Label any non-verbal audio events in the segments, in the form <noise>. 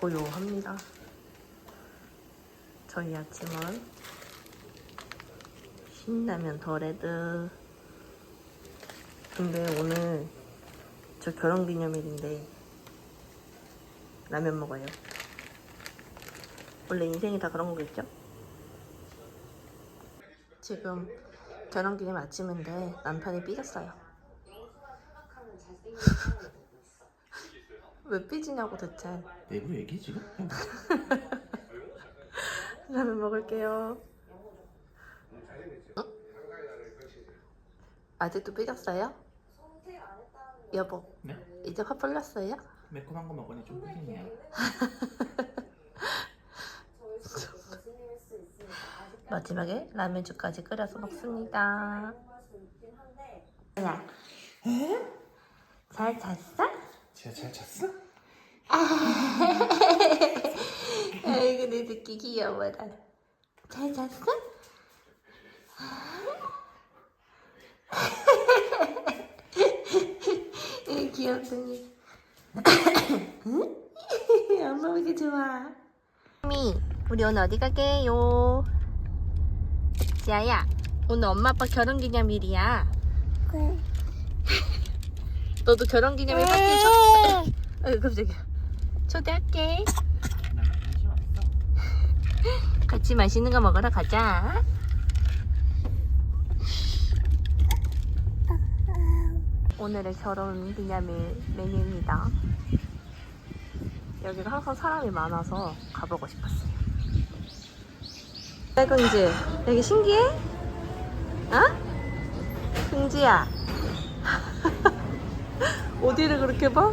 고요합니다. 저희 아침은 신라면 더레드 근데 오늘 저 결혼기념일인데 라면 먹어요. 원래 인생이 다 그런 거겠죠? 지금 결혼기념 아침인데 남편이 삐졌어요. 왜 삐지냐고 대체. 내부 얘기 지금? <laughs> 라면 먹을게요. 응? 아직도 삐졌어요? 여보, 네? 이제 화 풀렸어요? 매콤한 거 먹으니 좀 삐리네요. <laughs> 마지막에 라면죽까지 끓여서 먹습니다. 야, 잘 잤어? 지아 잘 잤어? 아이고 내 새끼 귀여워라. 잘 잤어? 이 귀엽더니. 응? 엄마 왜 이렇게 좋아? 미, 우리 오늘 어디 가게요? 지아야, 오늘 엄마 아빠 결혼기념일이야. 그래. 너도 결혼기념일 파티 초... 아 유 갑자기 초대할게. <laughs> 같이 맛있는 거 먹으러 가자. 오늘의 결혼 기념일 메뉴입니다. 여기가 항상 사람이 많아서 가보고 싶었어요. 야, 긍지, 여기 신기해? 어? 긍지야. <laughs> 어디를 그렇게 봐?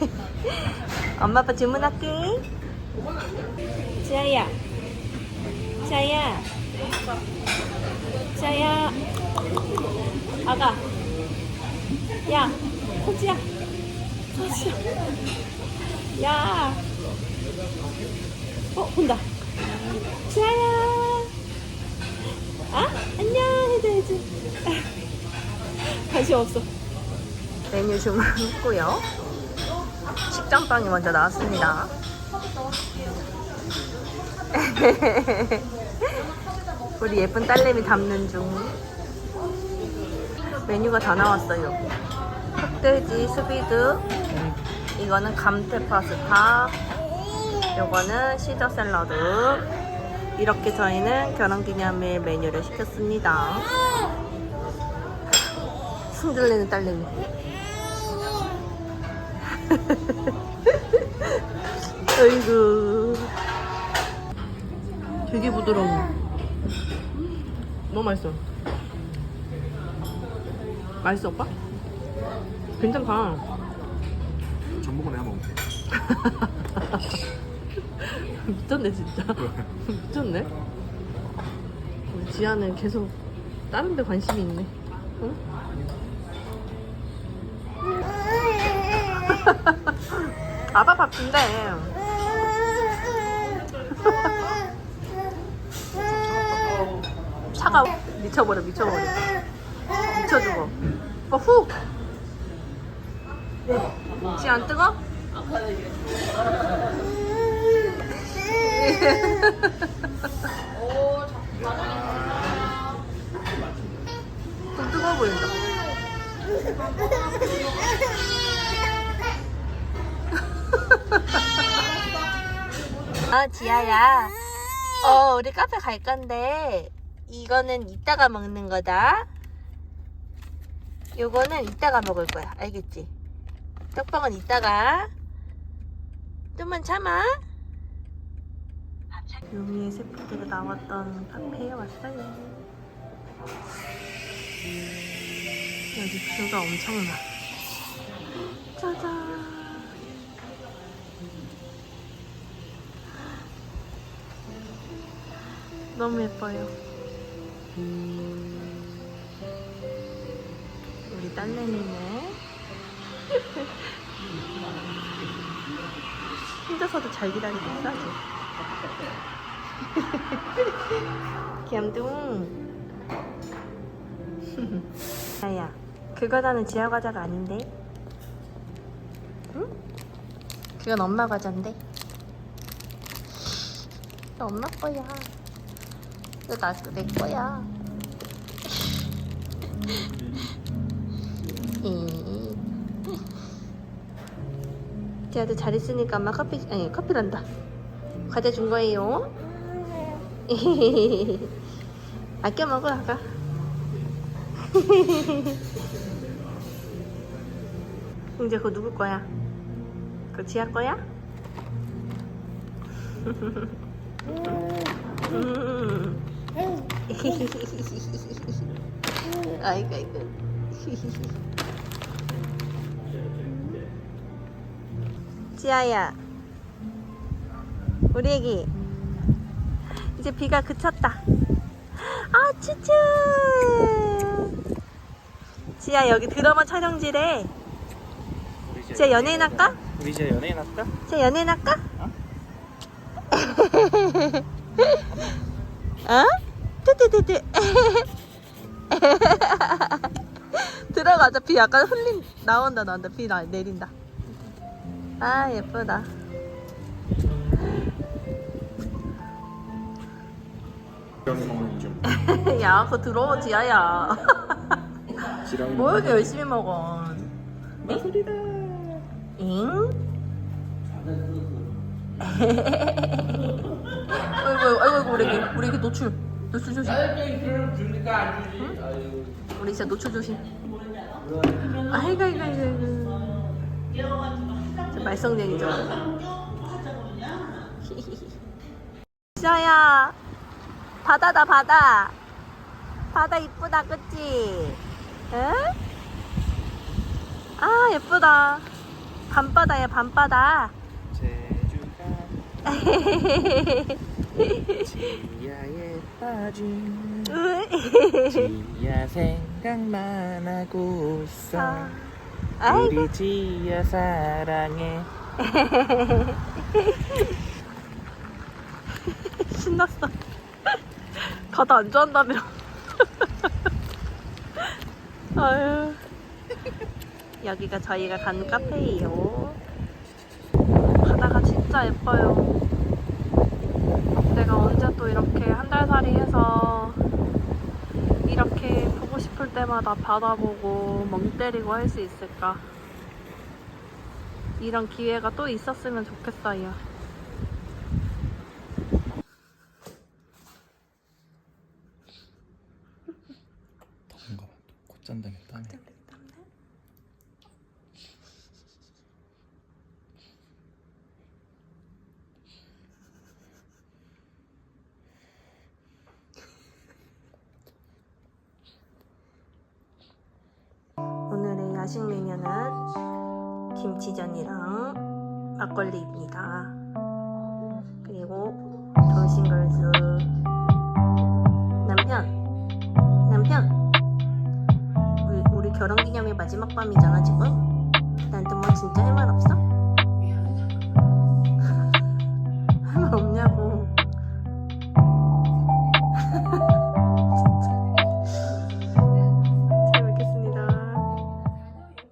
<laughs> 엄마 아빠 주문할게. 지아야. 지아야. 지아야. 아가. 야. 호지야. 호지야. 야. 어, 본다. 지아야. 아? 안녕. 해줘야지. 관심 없어. 메뉴 주문했고요. 식전빵이 먼저 나왔습니다. <laughs> 우리 예쁜 딸내미 담는 중. 메뉴가 다 나왔어요. 흑돼지 수비드. 이거는 감태 파스타. 요거는 시저 샐러드. 이렇게 저희는 결혼기념일 메뉴를 시켰습니다. 숨들리는 딸내미. 아이고. 되게 부드러워. 너무 맛있어. 맛있어, 오빠? 괜찮다. 전복은 내가 먹을게. <laughs> 미쳤네, 진짜. 미쳤네. 우리 지아는 계속 다른 데 관심이 있네. 응? 아빠 밥 준대. 차가워. 미쳐버려, 미쳐버려. 미쳐 죽어. 어, 후! 지안 뜨거? 좀 뜨거워 보인다. 아, 지아야. 어, 우리 카페 갈 건데, 이거는 이따가 먹는 거다. 요거는 이따가 먹을 거야. 알겠지? 떡방은 이따가. 좀만 참아. 요미의 세포드로 나왔던 카페에 왔어요. 여기 뷰가 엄청나. 짜잔. 너무 예뻐요. 우리 딸내미네. <laughs> 혼자서도 잘 기다리고 있어, 아직. <laughs> 귀염둥. <laughs> 야야, 그거 다는 지하 과자가 아닌데. 응? 그건 엄마 과자인데. 엄마 거야. 이거 나, 내 거야. 이. 지아도 잘 있으니까 엄마 커피, 아니, 커피란다. 과자 준 거예요. <laughs> 아껴 먹어, 아가. <laughs> 이제 그거 누구 거야? 그거 지아 거야? <laughs> 음. <laughs> 아이고 아이고 지아야 우리 애기 이제 비가 그쳤다 아 추추 지아 여기 드라마 촬영지래 진짜 연예인 할까? 우리 이제 연예인 할까? 제 연예인 할까? 어? <laughs> 어? 뚜뚜뚜뚜 <laughs> 들어가자 비 약간 흘린 나온다 나온다 비 나, 내린다 아 예쁘다. <laughs> 야 그거 들어워 지아야. 뭐 이렇게 열심히 먹어 마술이다. 잉? <laughs> 우리 애기 우리 애기 노출 노출 조심. 응? 우리 진짜 노출 조심. 아이고 아이고 아이고 저 말썽쟁이죠. <laughs> 지아야 바다다 바다. 바다 이쁘다 그치? 응? 아 예쁘다. 밤바다야 밤바다. 제주가 <laughs> 지하에 빠진 <laughs> 지하 생각만 하고 있어. 아이고. 우리 지하 사랑해. <laughs> 신났어. 바다 안 좋아한다며. <laughs> 아유. 여기가 저희가 간 카페예요. 바다가 진짜 예뻐요 내가 언제 또 이렇게 한 달 살이 해서 이렇게 보고 싶을 때마다 바다 보고 멍 때리고 할 수 있을까 이런 기회가 또 있었으면 좋겠어요 봐. 콧잔당에 땀이. 야식 메뉴는 김치전이랑 막걸리입니다. 그리고 돌싱글스 남편 남편 우리, 우리 결혼기념일 마지막 밤이잖아 지금 나한테 뭐 진짜 할 말 없어? <laughs> 할 말 없냐고